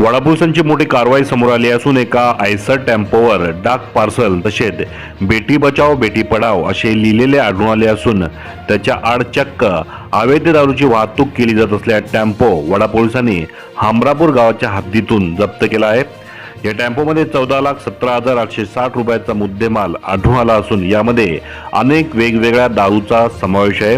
वडापोलिसांची मोठी कारवाई समोर आली असून एका आयसर टेम्पोवर डाक पार्सल तसेच बेटी बचाव बेटी पढाव असे लिहिलेले आढळून आले असून त्याच्या आड चक्क अवैध दारूची वाहतूक केली जात असलेला टेम्पो वडा पोलिसांनी हमरापूर गावाच्या हद्दीतून जप्त केला आहे. या टेम्पोमध्ये चौदा लाख सतरा हजार आठशे साठ रुपयाचा मुद्देमाल आढळून आला असून यामध्ये अनेक वेगवेगळ्या दारूचा समावेश आहे.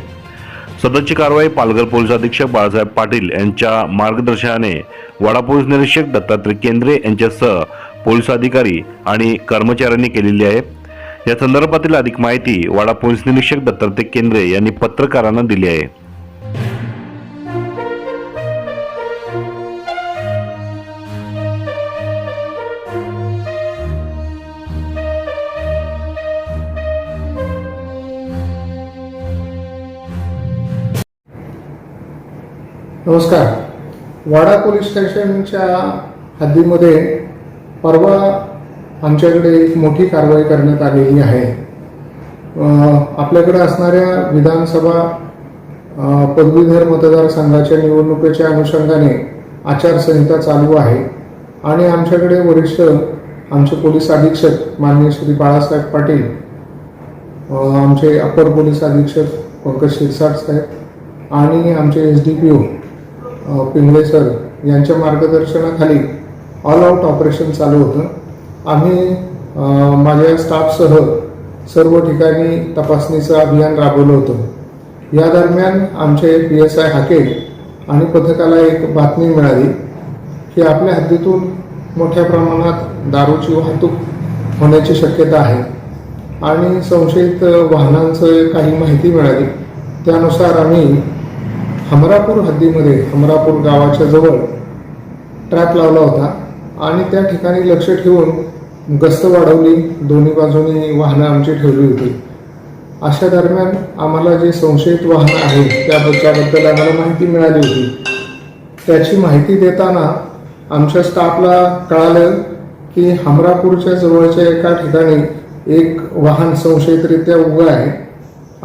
सदरची कारवाई पालघर पोलीस अधीक्षक बाळासाहेब पाटील यांच्या मार्गदर्शनाने वाडा पोलीस निरीक्षक दत्तात्रय केंद्रे यांच्यासह पोलीस अधिकारी आणि कर्मचाऱ्यांनी केलेली आहे. या संदर्भातील अधिक माहिती वाडा पोलीस निरीक्षक दत्तात्रय केंद्रे यांनी पत्रकारांना दिली आहे. नमस्कार. वाडा पोलीस स्टेशनच्या हद्दीमध्ये परवा आमच्याकडे एक मोठी कारवाई करण्यात आलेली आहे. आपल्याकडे असणाऱ्या विधानसभा पदवीधर मतदारसंघाच्या निवडणुकीच्या अनुषंगाने आचारसंहिता चालू आहे आणि आमच्याकडे वरिष्ठ आमचे पोलीस अधीक्षक माननीय श्री बाळासाहेब पाटील आमचे अपर पोलीस अधीक्षक पंकज शिरसाट साहेब आणि आमचे S D P O Pingale sir यांच्या मार्गदर्शनाखाली ऑल आऊट ऑपरेशन चालू होतं. आम्ही माझ्या स्टाफसह सर्व ठिकाणी तपासणीचं अभियान राबवलं होतं. या दरम्यान आमचे पी एस आय हाके आणि पथकाला एक बातमी मिळाली की आपल्या हद्दीतून मोठ्या प्रमाणात दारूची वाहतूक होण्याची शक्यता आहे आणि संशयित वाहनांचं काही माहिती मिळाली. त्यानुसार आम्ही हमरापूर हद्दीमध्ये हमरापूर गावाच्या जवळ ट्रॅप लावला होता आणि त्या ठिकाणी लक्ष ठेवून गस्त वाढवली. दोन्ही बाजूनी वाहनं आमची ठेवली होती. अशा दरम्यान आम्हाला जे संशयित वाहन आहे त्याबद्दल आम्हाला माहिती मिळाली होती. त्याची माहिती देताना आमच्या स्टाफला कळालं की हमरापूरच्या जवळच्या एका ठिकाणी एक वाहन संशयितरित्या उभं आहे.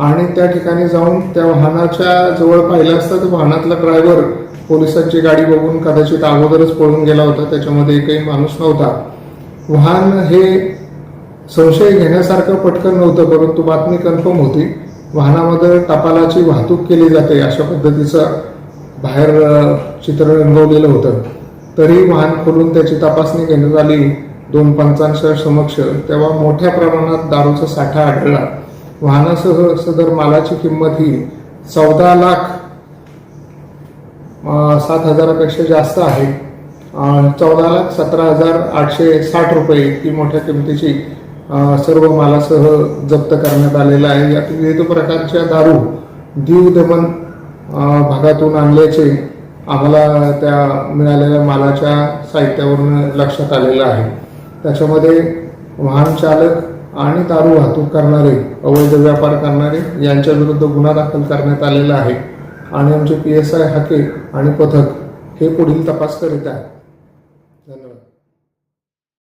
आणि त्या ठिकाणी जाऊन त्या वाहनाच्या जवळ पाहिलं असता तर वाहनातला ड्रायव्हर पोलिसांची गाडी बघून कदाचित अगोदरच पळून गेला होता त्याच्यामध्ये एकही माणूस नव्हता. वाहन हे संशय घेण्यासारखं पटकन नव्हतं परंतु बातमी कन्फर्म होती. वाहनामध्ये टपालाची वाहतूक केली जाते अशा पद्धतीचं बाहेर चित्र रंगवलेलं होतं. तरी वाहन खोलून त्याची तपासणी घेण्यात आली. दोन पंचांच्या समक्ष तेव्हा मोठ्या प्रमाणात दारूचा साठा आढळला. वाहनासह सदर मालाची किंमत ही चौदा लाख सात हजारापेक्षा जास्त आहे. चौदा लाख सतरा हजार आठशे साठ रुपये ही मोठ्या किमतीची सर्व मालासह जप्त करण्यात आलेला आहे. यात विविध प्रकारच्या दारू दीव दमन भागातून आणल्याचे आम्हाला त्या मिळालेल्या मालाच्या साहित्यावरून लक्षात आलेलं आहे. त्याच्यामध्ये वाहन चालक आणि दारू वाहतूक करणारे अवैध व्यापार करणारे यांच्या विरुद्ध गुन्हा दाखल करण्यात आलेला आहे. आणि आमचे पी एस आय हाके आणि पथक हे पुढील तपास करीत आहे